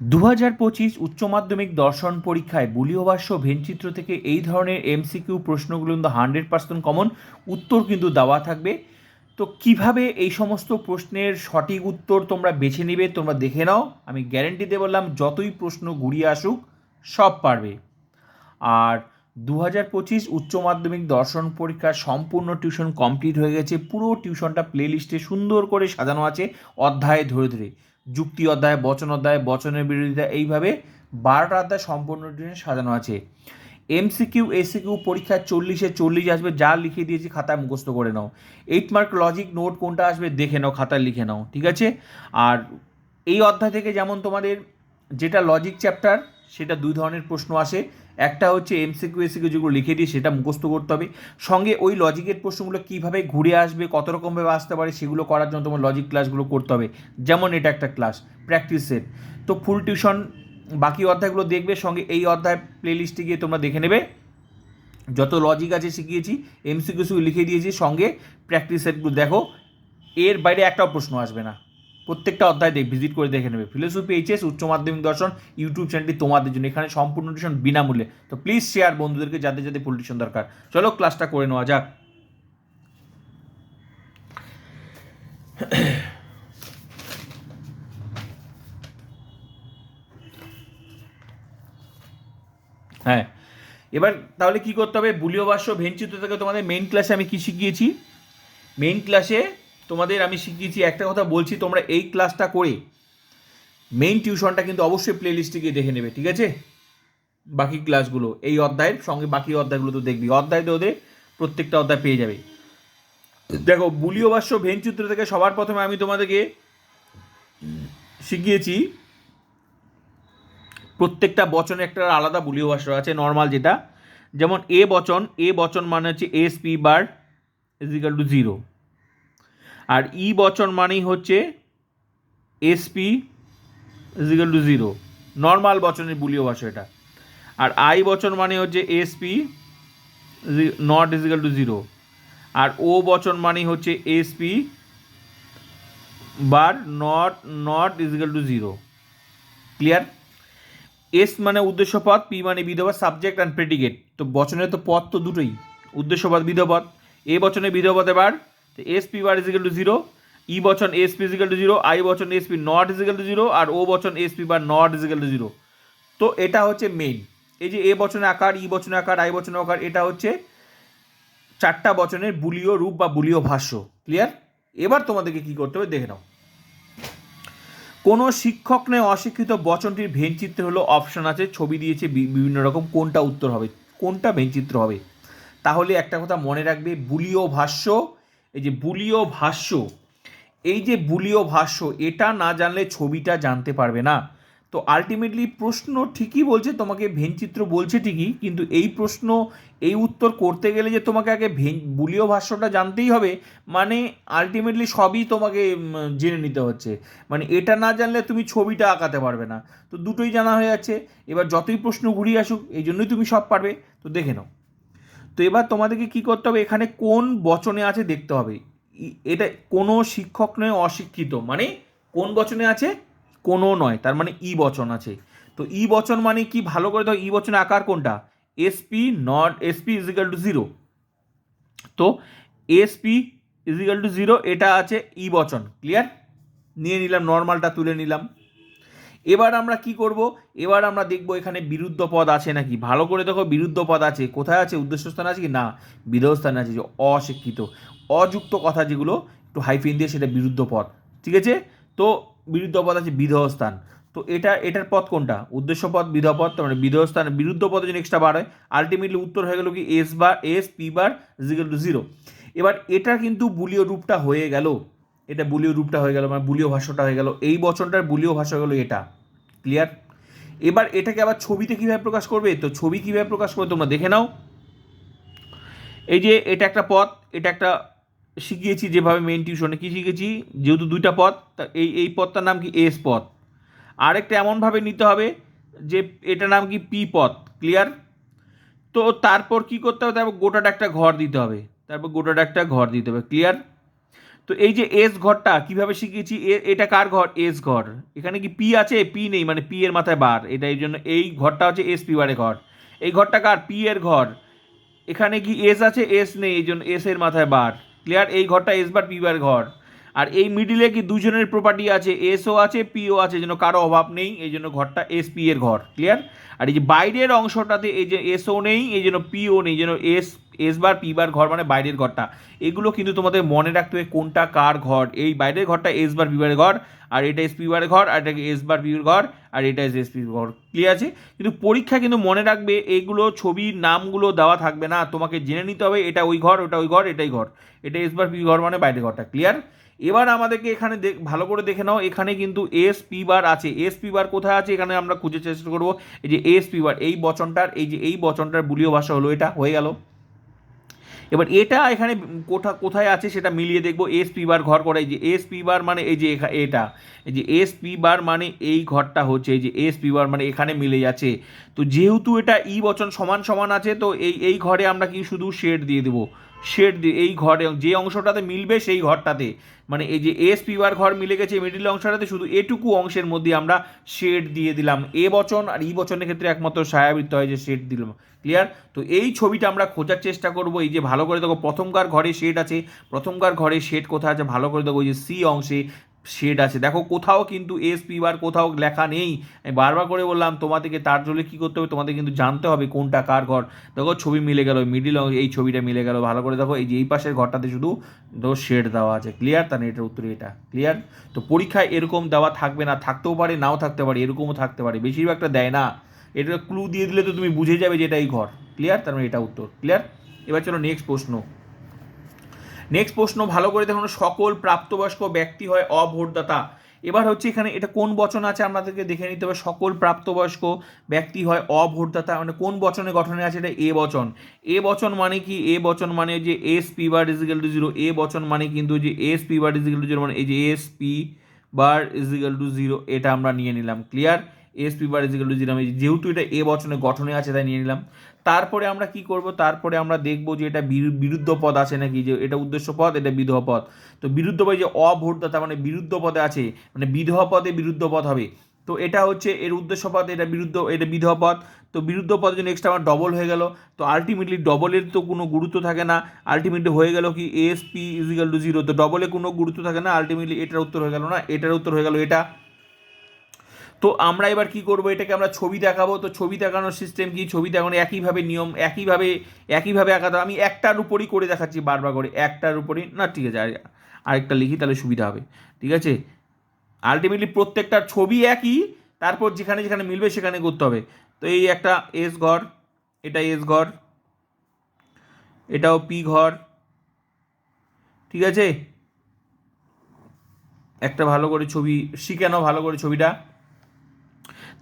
দু হাজার পঁচিশ উচ্চ মাধ্যমিক দর্শন পরীক্ষায় বুলীয় ভাষ্য ভেনচিত্র থেকে এই ধরনের এমসিকিউ প্রশ্নগুলো কিন্তু হান্ড্রেড পার্সেন্ট কমন, উত্তর কিন্তু দেওয়া থাকবে। তো কীভাবে এই সমস্ত প্রশ্নের সঠিক উত্তর তোমরা বেছে নেবে, তোমরা দেখে নাও। আমি গ্যারেন্টি দিয়ে বললাম, যতই প্রশ্ন ঘুরিয়ে আসুক, সব পারবে। আর দু হাজার পঁচিশ উচ্চ মাধ্যমিক দর্শন পরীক্ষার সম্পূর্ণ টিউশন কমপ্লিট হয়ে গেছে, পুরো টিউশনটা প্লে লিস্টে সুন্দর করে সাজানো আছে, অধ্যায়ে ধরে ধরে। যুক্তি অধ্যায়, বচন অধ্যায়, বচনের বিরোধিতা, এইভাবে বারোটা অধ্যায় সম্পূর্ণ সাজানো আছে। এমসিকিউ এসিকিউ পরীক্ষা চল্লিশে চল্লিশ আসবে, যা লিখে দিয়েছি খাতায় মুখস্থ করে নাও। এইট মার্ক লজিক নোট কোনটা আসবে দেখে নাও, খাতায় লিখে নাও, ঠিক আছে? আর এই অধ্যায় থেকে যেমন তোমাদের যেটা লজিক চ্যাপ্টার সেটা দুই ধরনের প্রশ্ন আসে। একটা হচ্ছে এমসিকিউ এসিকিউ যেগুলো লিখে দিই সেটা মুখস্থ করতে হবে। সঙ্গে ওই লজিকের প্রশ্নগুলো কীভাবে ঘুরে আসবে, কত রকমভাবে আসতে পারে সেগুলো করার জন্য তোমার লজিক ক্লাসগুলো করতে হবে। যেমন এটা একটা ক্লাস প্র্যাকটিসের তো ফুল টিউশন বাকি অধ্যায়গুলো দেখবে, সঙ্গে এই অধ্যায় প্লেলিস্টে গিয়ে তোমরা দেখে নেবে। যত লজিক আছে শিখিয়েছি এমসিকিউ লিখে দিয়েছি, সঙ্গে প্র্যাকটিস সেটগুলো দেখো। এর বাইরে একটাও প্রশ্ন আসবে না। প্রত্যেকটা অধ্যায় দেখ ভিজিট করে দেখে নেবে। ফিলোসফি এইচএস উচ্চ মাধ্যমিক দর্শন ইউটিউব চ্যানেলটি তোমাদের জন্য। এখানে সম্পূর্ণ টিউশন বিনামূল্যে। তো প্লিজ শেয়ার বন্ধুদেরকে, যাদের যাদের ফুল টিউশন দরকার। চলো ক্লাসটা করে নেওয়া যাক। হ্যাঁ এবার তাহলে কি করতে হবে? বুলীয় ভাষ্য ভেঞ্চিত থেকে তোমাদের মেইন ক্লাসে আমি কি শিখিয়েছি? মেইন ক্লাসে তোমাদের আমি শিখিয়েছি, একটা কথা বলছি, তোমরা এই ক্লাসটা করে মেইন টিউশনটা কিন্তু অবশ্যই প্লে লিস্টে গিয়ে দেখে নেবে, ঠিক আছে? বাকি ক্লাসগুলো এই অধ্যায়ের সঙ্গে বাকি অধ্যায়গুলো তো দেখবি, অধ্যায় তো ওদের প্রত্যেকটা অধ্যায় পেয়ে যাবে। দেখো বুলীয় ভাষ্য ভেনচিত্র থেকে সবার প্রথমে আমি তোমাদেরকে শিখিয়েছি, প্রত্যেকটা বচনে একটা আলাদা বুলীয় ভাষ্য আছে নর্মাল যেটা। যেমন এ বচন এ বচন মানে হচ্ছে S P bar equal to zero R E বচন মানেই হচ্ছে SP equal to zero normal বচনের বুলীয় ভাষা এটা। আর আই বচন মানে হচ্ছে SP not equal to zero R O বচন মানে হচ্ছে SP bar not not equal to zero clear S মানে উদ্দেশ্যপদ পি মানে বিধবা সাবজেক্ট অ্যান্ড প্রেডিকেট তো বচনের তো পদ তো দুটোই। উদ্দেশ্যপদ বিধপদ এ বচনে বিধপদ এবার তো S P bar equal to zero E বচন S P equal to zero I বচন S P not equal to zero R O বচন S P bar not equal to zero তো এটা হচ্ছে মেইন এই যে এ বচনের আকার ই বচনের আকার আই বচনের আকার, এটা হচ্ছে চারটা বচনের বুলীয় রূপ বা বুলীয় ভাষ্য। ক্লিয়ার এবার তোমাদেরকে কি করতে হবে দেখে নাও। কোনো শিক্ষক নয়, অশিক্ষিত বচনটির ভেনচিত্র হলো অপশন আছে, ছবি দিয়েছে বিভিন্ন রকম, কোনটা উত্তর হবে, কোনটা ভেনচিত্র হবে। তাহলে একটা কথা মনে রাখবে, বুলীয় ভাষ্য এই যে বুলীয় ভাষ্য, এই যে বুলীয় ভাষ্য, এটা না জানলে ছবিটা জানতে পারবে না। তো আলটিমেটলি প্রশ্ন ঠিকই বলছে, তোমাকে ভেনচিত্র বলছে ঠিকই, কিন্তু এই প্রশ্ন, এই উত্তর করতে গেলে যে তোমাকে আগে ভেন, বুলীয় ভাষ্যটা জানতেই হবে মানে আলটিমেটলি সবই তোমাকে জেনে নিতে হচ্ছে। মানে এটা না জানলে তুমি ছবিটা আঁকাতে পারবে না। তো দুটোই জানা হয়ে যাচ্ছে। এবার যতই প্রশ্ন ঘুরিয়ে আসুক, এই জন্যই তুমি সব পারবে। তো দেখে নাও। তো এবার তোমাদেরকে কি করতে হবে? এখানে কোন বচনে আছে দেখতে হবে। এটা কোনো শিক্ষক নয়, অশিক্ষিত। মানে কোন বচনে আছে? কোনো নয়। তার মানে ই বচন আছে। তো ই বচন মানে কি? ভালো করে দাও ই বচনের আকার কোনটা? SP not SP equal to zero তো এসপি ইজিক্যাল টু জিরো এটা আছে ই বচন। ক্লিয়ার নিয়ে নিলাম নর্মালটা তুলে নিলাম। এবার আমরা কি করব? এবার আমরা দেখব এখানে বিরুদ্ধ পদ আছে নাকি? ভালো করে দেখো, বিরুদ্ধ পদ আছে। কোথায় আছে? উদ্দেশ্য স্থান আছে কি? না বিরোধ স্থানে আছে যে অশিক্ষিত। অযুক্ত কথা যেগুলো, একটু হাইফিন দিয়ে সেটা বিরুদ্ধ পদ। ঠিক আছে? তো বিরুদ্ধ পদ আছে বিধেয় স্থান তো এটা, এটার পথ কোনটা? উদ্দেশ্য পদ, বিধ পদ, তার মানে বিধেয় স্থান বিরুদ্ধ পদে যদি এক্সট্রা বার হয়। আলটিমেটলি উত্তর হয়ে গেল কি? S bar S P bar equal to zero এবার এটা কিন্তু বুলীয় রূপটা হয়ে গেল। এটা বুলীয় রূপটা হয়ে গেল মানে বুলীয় ভাষ্যটা হয়ে গেল। এই বচনটার বুলীয় ভাষা হয়ে গেল এটা। ক্লিয়ার এবার এটাকে আবার ছবিতে কীভাবে প্রকাশ করবে? তো ছবি কীভাবে প্রকাশ করবে তোমরা দেখে নাও। এই যে এটা একটা পথ, এটা একটা শিখিয়েছি যেভাবে মেন টিউশনে কী শিখেছি। যেহেতু দুইটা পথ, তা এই এই পথটার নাম কি? এস পথ। আরেকটা এমনভাবে নিতে হবে যে এটা নাম কি? পি পথ। ক্লিয়ার তো তারপর কি করতে হবে? তারপর গোটাটা একটা ঘর দিতে হবে। তারপর গোটাটা একটা ঘর দিতে হবে। ক্লিয়ার তো এই যে এস ঘরটা, কীভাবে শিখিয়েছি? এ- এটা কার ঘর? এস ঘর। এখানে কি পি আছে? পি নেই মানে পি এর মাথায় বার। এটা এই জন্য এই ঘরটা হচ্ছে এস পি বারের ঘর। এই ঘরটা কার? পি এর ঘর। এখানে কি এস আছে? এস নেই, এই জন্য এস এর মাথায় বার। ক্লিয়ার এই ঘরটা এস বার পি বার ঘর। আর এই মিডিলে কি দুজনের প্রপার্টি আছে? এসও আছে পিও আছে জন্য কারও অভাব নেই, এই জন্য ঘরটা এস পি এর ঘর। ক্লিয়ার আর এই যে বাইরের অংশটাতে এই যে এসও নেই, এই জন্য পিও নেই যেন S S bar P bar ঘর মানে বাইরের ঘরটা। এগুলো কিন্তু তোমাদের মনে রাখতে হবে কোনটা কার ঘর। এই বাইরের ঘরটা এস বার পি বারের ঘর, আর এটা এস পি বারের ঘর, আর এটা এস বার পির ঘর, আর এটা এস পি ঘর। ক্লিয়ার আছে? কিন্তু পরীক্ষা কিন্তু মনে রাখবে এইগুলো ছবির নামগুলো দেওয়া থাকবে না। তোমাকে জেনে নিতে হবে, এটা ওই ঘর, ওটা ওই ঘর, এটাই ঘর। এটা এস বার পি ঘর মানে বাইরের ঘরটা। ক্লিয়ার এবার আমাদেরকে এখানে দেখ- ভালো করে দেখে নাও, এখানে কিন্তু এস পি বার আছে। এস পি বার কোথায় আছে? এখানে আমরা খুঁজে চেষ্টা করব। এই যে এস পি বার এই বচনটার, এই যে এই বচনটার বুলীয় ভাষা হলো এটা, হয়ে গেল। এবার এটা এখানে কোথা, কোথায় আছে সেটা মিলিয়ে দেখব। এস পি বার ঘর করে এই যে এস পি বার মানে এই যে এটা। এই যে এস পি বার মানে এই ঘরটা হচ্ছে, এই যে এস পি বার মানে এখানে মিলে যাচ্ছে। তো যেহেতু এটা ই বচন সমান সমান আছে, তো এই এই ঘরে আমরা কি শুধু শেড দিয়ে দেবো? শেড দিয়ে এই ঘরে, যে অংশটাতে মিলবে সেই ঘরটাতে। মানে এই যে এস পিওয়ার ঘর মিলে গেছে মিডিল অংশটাতে, শুধু এটুকু অংশের মধ্যে আমরা শেড দিয়ে দিলাম। এ বচন আর ই বচনের ক্ষেত্রে একমাত্র সায়াবৃত্ত হয় যে শেড দিলাম। ক্লিয়ার তো এই ছবিটা আমরা খোঁজার চেষ্টা করব। এই যে ভালো করে দেখো, প্রথমকার ঘরে শেড আছে। প্রথমকার ঘরে শেড কোথায় আছে? ভালো করে দেখো, ওই যে সি অংশে শেড আছে। দেখো কোথাও কিন্তু এস পি বার কোথাও লেখা নেই। আমি বারবার করে বললাম, তোমাদেরকে তার জন্য কী করতে হবে তোমাদের কিন্তু জানতে হবে কোনটা কার ঘর। দেখো ছবি মিলে গেল মিডিল এই ছবিটা মিলে গেল। ভালো করে দেখো, এই যে এই পাশের ঘরটাতে শুধু দেখো শেড দেওয়া আছে। ক্লিয়ার তার এটার উত্তর এটা। ক্লিয়ার তো পরীক্ষায় এরকম দেওয়া থাকবে না, থাকতেও পারে, নাও থাকতে পারে, এরকমও থাকতে পারে। বেশিরভাগটা দেয় না। এটা ক্লু দিয়ে দিলে তো তুমি বুঝে যাবে যে এটা এই ঘর। ক্লিয়ার তার মানে এটা উত্তর। ক্লিয়ার এবার চলো নেক্সট প্রশ্ন। নেক্সট প্রশ্ন, ভালো করে দেখুন, সকল প্রাপ্তবয়স্ক ব্যক্তি হয় অভোটদাতা। এবার হচ্ছে এখানে এটা কোন বচন আছে আমাদেরকে দেখে নিতে হবে, সকল প্রাপ্তবয়স্ক ব্যক্তি হয় অভোটদাতা মানে কোন বচনে গঠনে আছে এটা এ বচন। এ বচন মানে কি? এ বচন মানে যে S P bar equal to zero A বচন মানে কিন্তু যে S P bar equal to zero মানে এই যে S P bar equal to zero এটা আমরা নিয়ে নিলাম clear S P bar equal to zero যেহেতু এটা এ বচনে গঠনে আছে তাই নিয়ে নিলাম। তারপরে আমরা কি করব? তারপরে আমরা দেখব যে এটা বিরুদ্ধ পদ আছে নাকি? যে এটা উদ্দেশ্য পদ, এটা বিধহ পদ। তো বিরুদ্ধ পদে যে অভোটদাতা মানে বিরুদ্ধ পদে আছে মানে বিধহ পদে বিরুদ্ধ পদ হবে। তো এটা হচ্ছে এর উদ্দেশ্য পদ, এটা বিরুদ্ধ, এটা বিধহ পদ। তো বিরুদ্ধ পদের জন্য নেক্সট আমার ডবল হয়ে গেল। তো আলটিমেটলি ডবলের তো কোনো গুরুত্ব থাকে না। আলটিমেটলি হয়ে গেল কি? S P equal to zero তো ডবলে কোনো গুরুত্ব থাকে না। আলটিমেটলি এটার উত্তর হয়ে গেল না। এটার উত্তর হয়ে গেল এটা। তো আমরা এবার কি করব? এটাকে আমরা ছবি দেখাবো। তো ছবি দেখানোর সিস্টেম কি? ছবি দেখানো একইভাবে নিয়ম, একইভাবে একইভাবে আঁকাতে আমি একটার উপরই করে দেখাচ্ছি বারবার করে। একটার উপরই, না, ঠিক আছে, আর, আরেকটা লিখি তাহলে সুবিধা হবে। ঠিক আছে? আলটিমেটলি প্রত্যেকটার ছবি একই, তারপর যেখানে যেখানে মিলবে সেখানে করতে হবে। তো এই একটা এস ঘর, এটা এস ঘর, এটাও পি ঘর, ঠিক আছে? একটা ভালো করে ছবি, শিখে নাও ভালো করে ছবিটা।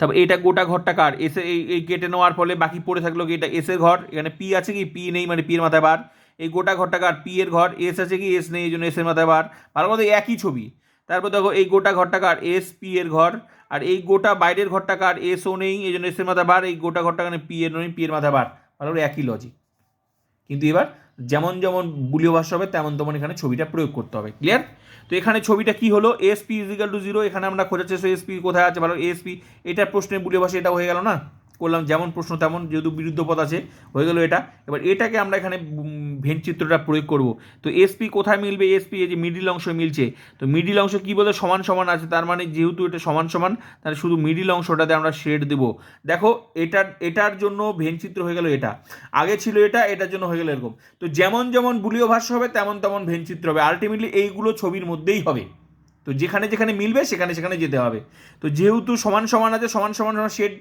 তারপর এটা গোটা ঘরটা কার? এসে এই এই কেটে নেওয়ার ফলে বাকি পড়ে থাকল কি? এটা এসের ঘর, এখানে পি আছে কি? পি নেই মানে পি এর মাথায় বার। এই গোটা ঘরটা কার? পি এর ঘর এস আছে কি? এস নেই, এই জন্য এস এর মাথায় বার। ভালো মতো একই ছবি। তারপর দেখো, এই গোটা ঘরটা কার? এস পি এর ঘর। আর এই গোটা বাইরের ঘরটা কার? এসও নেই, এই জন্য এস এর মাথায় বার। এই গোটা ঘরটা কারণে পি এর নেই পি এর মাথায় বার। ভালো করে একই লজিক কিন্তু এবার যেমন যেমন বুলীয় ভাষা হবে, তেমন তেমন এখানে ছবিটা প্রয়োগ করতে হবে। ক্লিয়ার তো এখানে ছবিটা কি হলো? এসপি ইজিক্যাল টু জিরো এখানে আমরা খোঁজার চেষ্টা এস পি কোথায় আছে? ভালো এসপি এটা প্রশ্নে বুলে বসে এটা হয়ে গেল না? করলাম, যেমন প্রশ্ন তেমন যেহেতু বিরুদ্ধ পদ আছে, হয়ে গেল এটা। এবার এটাকে আমরা এখানে ভেন চিত্রটা প্রয়োগ করব। তো এসপি কোথায় মিলবে? এসপি এই যে মিডিল অংশ মিলছে। তো মিডিল অংশ কী বলে? সমান সমান আছে। তার মানে যেহেতু এটা সমান সমান, তাহলে শুধু মিডিল অংশটাতে আমরা শেড দেব। দেখো এটার এটার জন্য ভেন চিত্র হয়ে গেল এটা। আগে ছিল এটা, এটার জন্য হয়ে গেল এরকম। তো যেমন যেমন বুলীয় ভাষ্য হবে, তেমন তেমন ভেন চিত্র হবে। আলটিমেটলি এইগুলো ছবির মধ্যেই হবে। তো যেখানে যেখানে মিলবে, সেখানে সেখানে যেতে হবে। তো যেহেতু সমান সমান আছে, সমান সমান শেড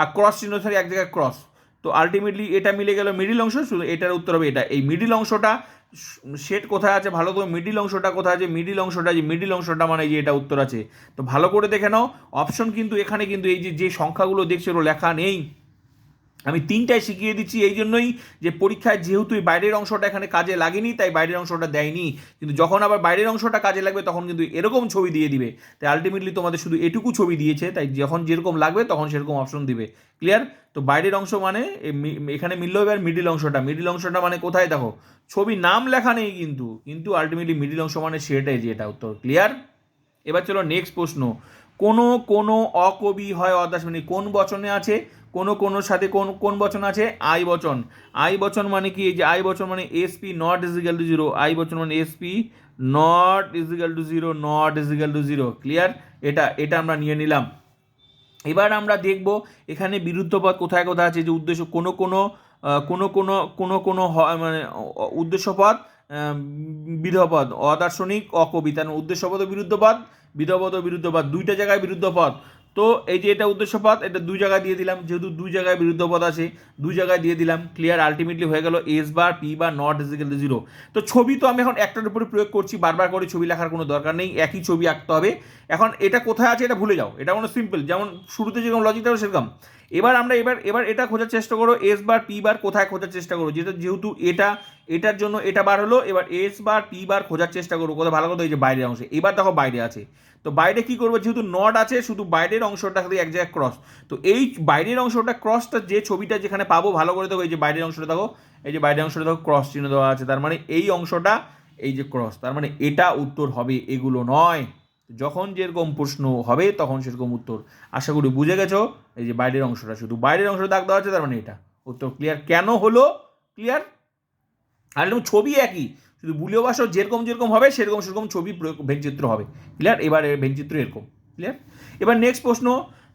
আর ক্রস চিহ্ন থাকে এক জায়গায় ক্রস তো আলটিমেটলি এটা মিলে গেল মিডিল অংশ, শুধু এটার উত্তর হবে এটা। এই মিডিল অংশটা সেট কোথায় আছে ভালো করে? মিডিল অংশটা কোথায় আছে? মিডিল অংশটা যে মিডিল অংশটা মানে যে এটা উত্তর আছে। তো ভালো করে দেখে নাও। অপশন কিন্তু এখানে কিন্তু এই যে যে সংখ্যাগুলো দেখছে লেখা নেই। আমি তিনটায় শিখিয়ে দিচ্ছি, এই জন্যই যে পরীক্ষায় যেহেতু এই বাইরের অংশটা এখানে কাজে লাগেনি, তাই বাইরের অংশটা দেয়নি। কিন্তু যখন আবার বাইরের অংশটা কাজে লাগবে, তখন কিন্তু এরকম ছবি দিয়ে দিবে। তাই আলটিমেটলি তোমাদের শুধু এটুকু ছবি দিয়েছে, তাই যখন যেরকম লাগবে, তখন সেরকম অপশন দিবে। ক্লিয়ার তো বাইরের অংশ মানে এখানে মিললো এবার মিডিল অংশটা। মিডিল অংশটা মানে কোথায় দেখো? ছবি নাম লেখা নেই কিন্তু। কিন্তু আলটিমেটলি মিডিল অংশ মানে সেটাই যেটা উত্তর। ক্লিয়ার এবার চলো নেক্সট প্রশ্ন। কোনো কোনো অকবি হয় অদাস মানে কোন বচনে আছে? কোনো কোনোর সাথে কোন কোন বচন আছে? আই বচন। আই বচন মানে কি? যে আই বচন মানে SP not equal to zero I বচন মানে SP not equal to zero not equal to zero clear এটা এটা আমরা নিয়ে নিলাম। এবার আমরা দেখব এখানে বিরুদ্ধ পদ কোথায় কোথায় আছে, যে উদ্দেশ্য কোনো কোনো কোনো কোনো কোনো কোনো মানে উদ্দেশ্যপদ বিধপদ অদার্শনিক অকবিতা মানে উদ্দেশ্যপদ বিরুদ্ধপদ বিধপদ বিরুদ্ধপদ দুইটা জায়গায় বিরুদ্ধপদ তো এই যে এটা উদ্দেশ্যপদ এটা দুই জায়গায় দিয়ে দিলাম। যেহেতু দুই জায়গায় বিরুদ্ধ পথ আছে, দুই জায়গায় দিয়ে দিলাম। ক্লিয়ার আলটিমেটলি হয়ে গেল S bar P bar not is to zero তো ছবি তো আমি এখন একটার উপরে প্রয়োগ করছি, বারবার করে ছবি লেখার কোনো দরকার নেই, একই ছবি আঁকতে হবে। এখন এটা কোথায় আছে এটা ভুলে যাও, এটা কোনো সিম্পল যেমন শুরুতে যেরকম লজিকটা থাকবে সেরকম। এবার আমরা এবার এবার এটা খোঁজার চেষ্টা করো এস বার পি বার কোথায় খোঁজার চেষ্টা করো? যেটা যেহেতু এটা, এটার জন্য এটা বার হলো, এবার এস বার পি বার খোঁজার চেষ্টা করো, কোথায় ভালো কথা, এই যে বাইরের অংশে। এবার দেখো বাইরে আছে। তো বাইরে কি করব? যেহেতু নট আছে, শুধু বাইরের অংশটা এক জায়গায় ক্রস তো এই বাইরের অংশটা ক্রসটা যে ছবিটা যেখানে পাবো, ভালো করে দেখো, এই যে বাইরের অংশটা দেখো, এই যে বাইরের অংশটা দেখো ক্রস চিহ্ন দেওয়া আছে। তার মানে এই অংশটা, এই যে ক্রস তার মানে এটা উত্তর হবে, এগুলো নয়। যখন যেরকম প্রশ্ন হবে, তখন সেরকম উত্তর। আশা করি বুঝে গেছো? এই যে বাইরের অংশটা, শুধু বাইরের অংশটা দাগ দেওয়া আছে তার মানে এটা। উত্তর ক্লিয়ার কেন হলো? ক্লিয়ার আর এরকম ছবি একই। শুধু বুলীয় ভাষা যেরকম যেরকম হবে, সেরকম সেরকম ছবি ভেনচিত্র হবে। ক্লিয়ার এবার ভেনচিত্র এরকম। ক্লিয়ার এবার নেক্সট প্রশ্ন,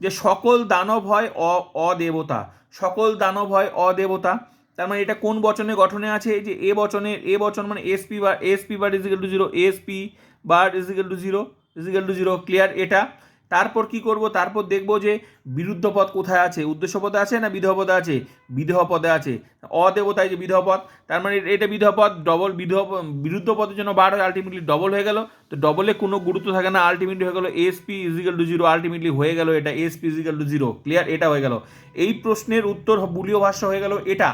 যে সকল দানব হয় অ, অদেবতা। সকল দানব হয় অদেবতা। তার মানে এটা কোন বচনে গঠনে আছে? যে এ বচনে এ বচন মানে SP bar SP bar equal to zero SP bar equal to zero equal to zero clear এটা। তারপর কি করব? তারপর দেখব যে বিরুদ্ধ পদ কোথায় আছে? উদ্দেশ্য পদে আছে না বিধহ পদে আছে? বিধহ পদে আছে। অদেবতায় যে বিধহ পদ। তার মানে এটা বিধহ পদ ডবল বিধহ বিরুদ্ধ পদের জন্য বার হয় আলটিমেটলি ডবল হয়ে গেল। তো ডবলে কোনো গুরুত্ব থাকে না আলটিমেটলি হয়ে গেল S P is equal to zero ultimately হয়ে গেল এটা S P is equal to zero clear এটা হয়ে গেল। এই প্রশ্নের উত্তর বুলীয় ভাষ্য হয়ে গেল এটা।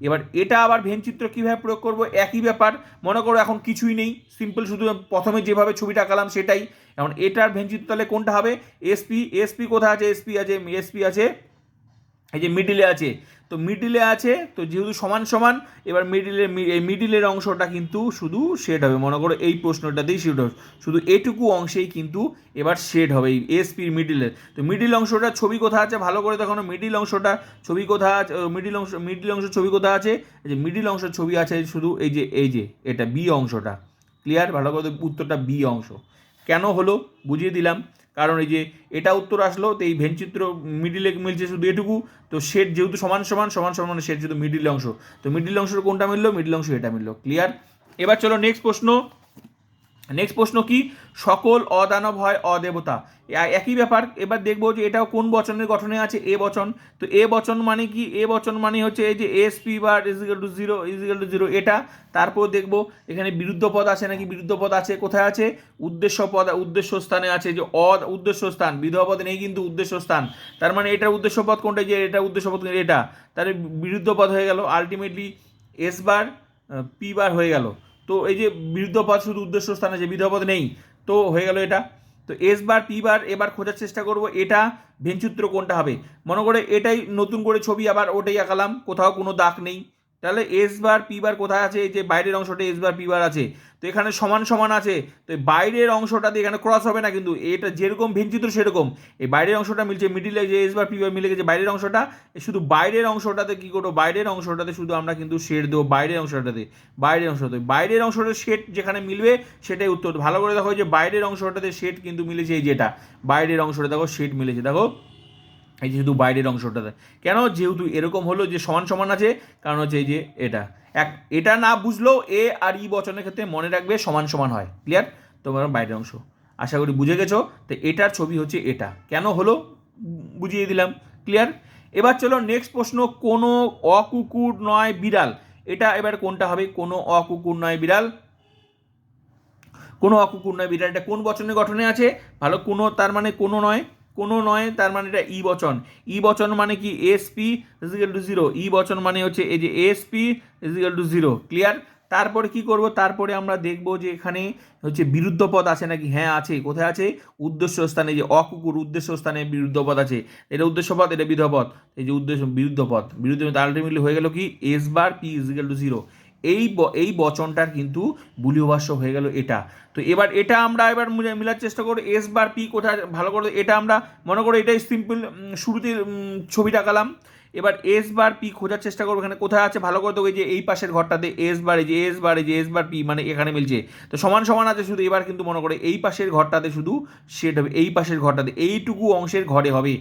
এবার এটা আবার ভেনচিত্র কীভাবে প্রয়োগ করব? একই ব্যাপার। মনে করো এখন কিছুই নেই। সিম্পল শুধু প্রথমে যেভাবে ছবিটা আঁকালাম সেটাই। এখন এটার ভেনচিত্র তাহলে কোনটা হবে? এসপি এসপি কোথায় আছে? এসপি আছে এসপি আছে এই যে মিডিলে আছে, তো মিডিলে আছে, তো যেহেতু সমান সমান, এবার মিডিলের এই মিডিলের অংশটা কিন্তু শুধু শেড হবে। মনে করো এই প্রশ্নটাতেই শেড হবে। শুধু এটুকু অংশেই কিন্তু এবার শেড হবে এই এসপির মিডিলের তো মিডিল অংশটা ছবি কোথায় আছে? ভালো করে দেখো মিডিল অংশটা ছবি কোথায় আছে? মিডিল অংশ মিডিল অংশ ছবি কোথা আছে? এই যে মিডিল অংশের ছবি আছে শুধু এই যে এই যে, এটা বি অংশটা। ক্লিয়ার ভালো করে উত্তরটা বি অংশ। কেন হলো? বুঝিয়ে দিলাম। কারণ এই যে এটা উত্তর আসলো, তো এই ভেনচিত্র মিডিলে মিলছে শুধু এটুকু, তো শেড যেহেতু সমান সমান সমান সমান শেড শুধু মিডিল অংশ, তো মিডিল অংশের কোনটা মিললো? মিডিল অংশ এটা মিললো। ক্লিয়ার এবার চলো নেক্সট প্রশ্ন। নেক্সট প্রশ্ন কি? সকল অদানব হয় অদেবতা। একই ব্যাপার। এবার দেখব যে এটাও কোন বচনের গঠনে আছে? এ বচন। তো এ বচন মানে কি? এ বচন মানে হচ্ছে এই যে S P bar is equal to zero is equal to zero এটা। তারপর দেখব এখানে বিরুদ্ধ পদ আছে নাকি? বিরুদ্ধ পদ আছে। কোথায় আছে? উদ্দেশ্য পদ, উদ্দেশ্য স্থানে আছে যে অ, উদ্দেশ্য স্থান। বিধবা পদ নেই কিন্তু উদ্দেশ্য স্থান। তার মানে এটার উদ্দেশ্য পদ কোনটা? যে এটা উদ্দেশ্য পদ এটা। তার বিরুদ্ধ পদ হয়ে গেল। Ultimately S bar P bar হয়ে গেল। তো এই যে বিরুদ্ধ পদ শুধু উদ্দেশ্য স্থানে যে বিধপদ পদ নেই, তো হয়ে গেল এটা। তো এস বার পি বার এবার খোঁজার চেষ্টা করব, এটা ভেনচিত্র কোনটা হবে? মনে করে এটাই নতুন করে ছবি আবার ওটাই আঁকালাম, কোথাও কোনো দাগ নেই। তাহলে এস বার পি বার কোথায় আছে? এই যে বাইরের অংশটা এস বার পি বার আছে। তো এখানে সমান সমান আছে। তো বাইরের অংশটাতে এখানে ক্রস হবে না কিন্তু এটা যেরকম ভেনচিত্র সেরকম। এই বাইরের অংশটা মিলছে মিডিলে যে এস বার পি বার মিলে গেছে বাইরের অংশটা। শুধু বাইরের অংশটাতে কি করব? বাইরের অংশটাতে শুধু আমরা কিন্তু শেড দেবো বাইরের অংশটাতে। বাইরের অংশটাতে। বাইরের অংশটা শেড যেখানে মিলবে সেটাই উত্তর। ভালো করে দেখো যে বাইরের অংশটাতে শেড কিন্তু মিলেছে এই যেটা। বাইরের অংশটা দেখো শেড মিলেছে। দেখো এই যে শুধু বাইরের অংশটাতে। কেন? যেহেতু এরকম হলো যে সমান সমান আছে, কারণ হচ্ছে এই যে এটা। এক, এটা না বুঝলেও এ আর ই বচনের ক্ষেত্রে মনে রাখবে সমান সমান হয়। ক্লিয়ার তোমার বাইরের অংশ। আশা করি বুঝে গেছো? তো এটার ছবি হচ্ছে এটা। কেন হলো? বুঝিয়ে দিলাম। ক্লিয়ার এবার চলো নেক্সট প্রশ্ন, কোনো অকুকুর নয় বিড়াল? এটা এবার কোনটা হবে? কোনো অকুকুর নয় বিড়াল? কোনো অকুকুর নয় বিড়াল? এটা কোন বচনের গঠনে আছে? ভালো, কোনো তার মানে কোনো নয়? কোনো নয়, তার মানে এটা ই বচন। ই বচন মানে কি? S P is equal to zero ই বচন মানে হচ্ছে এই যে S P is equal to zero clear তারপরে কি করব? তারপরে আমরা দেখব যে এখানে হচ্ছে বিরুদ্ধ পদ আছে নাকি? হ্যাঁ আছে। কোথায় আছে? উদ্দেশ্য স্থানে। যে অকুকুর উদ্দেশ্য স্থানে বিরুদ্ধ পদ আছে। এটা উদ্দেশ্য পদ, এটা বিধ পদ? এই যে উদ্দেশ্য, বিরুদ্ধ পদ। বিরুদ্ধ আলটিমেটলি হয়ে গেল কি? S bar P is equal to zero এই এই বচনটার কিন্তু বুলীয় ভাষ্য হয়ে গেল এটা। তো এবার এটা আমরা এবার মিলা- মিলার চেষ্টা করব এস বার পি কোথায় ভালো করে, এটা আমরা মনে করো এটাই সিম্পল শুরুতে ছবি ছবিটা আঁকালাম। এবার এস বার পি খোঁজার চেষ্টা করব, এখানে কোথায় আছে? ভালো করে এই যে এই পাশের ঘরটাতে এস বার এই যে এস বার এই যে এস বার পি মানে এখানে মিলছে। তো সমান সমান আছে শুধু, এবার কিন্তু মনে করে এই পাশের ঘরটাতে শুধু সেট হবে, এই পাশের ঘরটাতে, এইটুকু অংশের ঘরে হবে।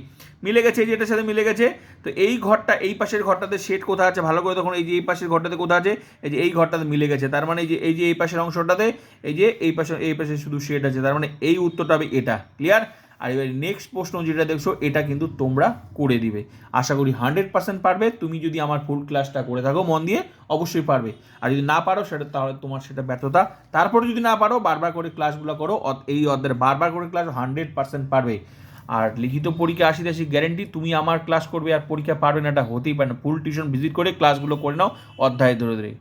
মিলে গেছে, এই যে এটার সাথে মিলে গেছে। তো এই ঘরটা, এই পাশের ঘরটাতে সেট কোথায় আছে? ভালো করে তখন এই যে এই পাশের ঘরটাতে কোথায় আছে? এই যে এই ঘরটাতে মিলে গেছে। তার মানে এই যে এই যে এই পাশের অংশটাতে, এই যে এই পাশে এই পাশে শুধু সেট আছে। তার মানে এই উত্তরটা হবে এটা। ক্লিয়ার আর এবার নেক্সট প্রশ্ন যেটা দেখছ, এটা কিন্তু তোমরা করে দিবে। আশা করি হান্ড্রেড পার্সেন্ট পারবে। তুমি যদি আমার ফুল ক্লাসটা করে থাকো, মন দিয়ে অবশ্যই পারবে। আর যদি না পারো, সেটা তাহলে তোমার সেটা ব্যর্থতা। তারপরে যদি না পারো, বারবার করে ক্লাসগুলো করো। এই অধ্যায়ের বারবার করে ক্লাস হান্ড্রেড পার্সেন্ট পারবে। আর লিখিত পরীক্ষা আশি দাসি গ্যারেন্টি তুমি আমার ক্লাস করবে আর পরীক্ষা পারবে না, এটা হতেই পারে না। ফুল টিউশন ভিজিট করে ক্লাসগুলো করে নাও অধ্যায় ধরে ধরে।